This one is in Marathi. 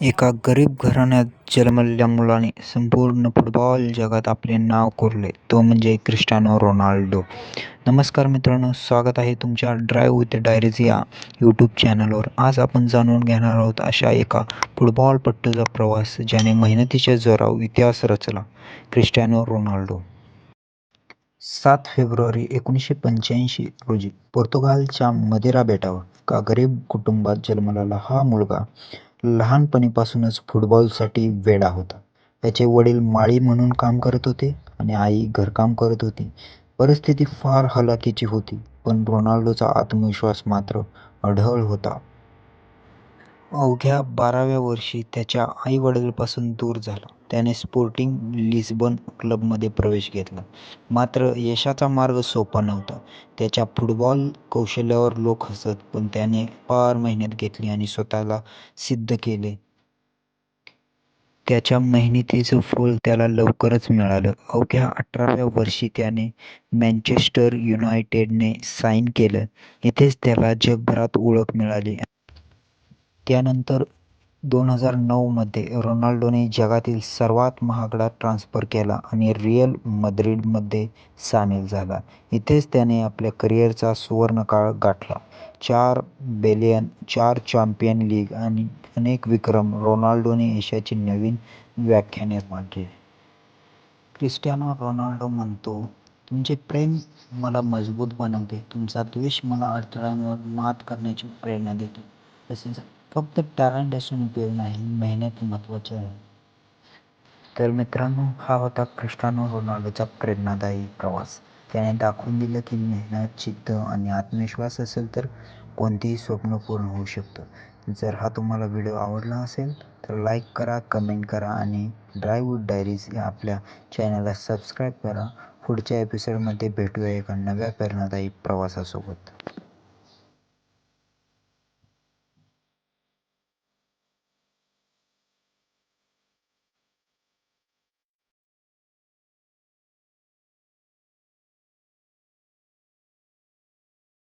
एका गरीब घराण्यात जन्मलेल्या मुलाने संपूर्ण फुटबॉल जगात आपले नाव कोरले. तो म्हणजे क्रिस्टानो रोनाल्डो. नमस्कार मित्रांनो स्वागत आहे तुमच्या ड्राईव्ह विथ डायरीज या यूट्यूब चॅनलवर आज आपण जाणून घेणार आहोत अशा एका फुटबॉलपट्टूचा प्रवास ज्याने मेहनतीच्या जोरावर इतिहास रचला. Cristiano Ronaldo. सात फेब्रुवारी एकोणीसशे पंच्याऐंशी रोजी पोर्तुगालच्या मदेरा बेटावर का गरीब कुटुंबात जन्मलेला हा मुलगा लहानपणीपासूनच फुटबॉलसाठी वेडा होता. त्याचे वडील माळी म्हणून काम करत होते आणि आई घरकाम करत होती. परिस्थिती फार हलाखीची होती, पण रोनाल्डोचा आत्मविश्वास मात्र अढळ होता. अवघ्या बाराव्या वर्षी त्याच्या आईवडिलांपासून दूर झाला. त्याने स्पोर्टिंग लिस्बन क्लबमध्ये प्रवेश घेतला. मात्र यशाचा मार्ग सोपा नव्हता. त्याच्या फुटबॉल कौशल्यावर लोक हसत, पण त्याने फार मेहनत घेतली आणि स्वतःला सिद्ध केले. त्याच्या मेहनतीचं फळ त्याला लवकरच मिळालं. अवघ्या अठराव्या वर्षी त्याने मँचेस्टर युनायटेडने साईन केलं. इथेच त्याला जगभरात ओळख मिळाली. त्यानंतर दोन हजार नऊमध्ये रोनाल्डोने जगातील सर्वात महागडा ट्रान्स्फर केला आणि रिअल मद्रिडमध्ये सामील झाला. इथेच त्याने आपल्या करिअरचा सुवर्णकाळ गाठला. चार बेलियन चार चॅम्पियन्स लीग आणि अनेक विक्रम रोनाल्डोने यशाची नवीन व्याख्या निर्माण केली. क्रिस्टियानो रोनाल्डो म्हणतो, तुमचे प्रेम मला मजबूत बनवते. तुमचा द्वेष मला अडथळ्यांवर मात करण्याची प्रेरणा देतो. तसेच फक्त टॅलेंट असून उपयोग नाही, मेहनत महत्त्वाची आहे. तर मित्रांनो, हा होता क्रिस्टानो रोनाल्डोचा प्रेरणादायी प्रवास. त्याने दाखवून दिलं की मेहनत, चित्त आणि आत्मविश्वास असेल तर कोणतेही स्वप्न पूर्ण होऊ शकतं. जर हा तुम्हाला व्हिडिओ आवडला असेल तर लाईक करा, कमेंट करा आणि ड्रायवूड डायरीज या आपल्या चॅनलला सबस्क्राईब करा. पुढच्या एपिसोडमध्ये भेटूया एका नव्या प्रेरणादायी प्रवासासोबत.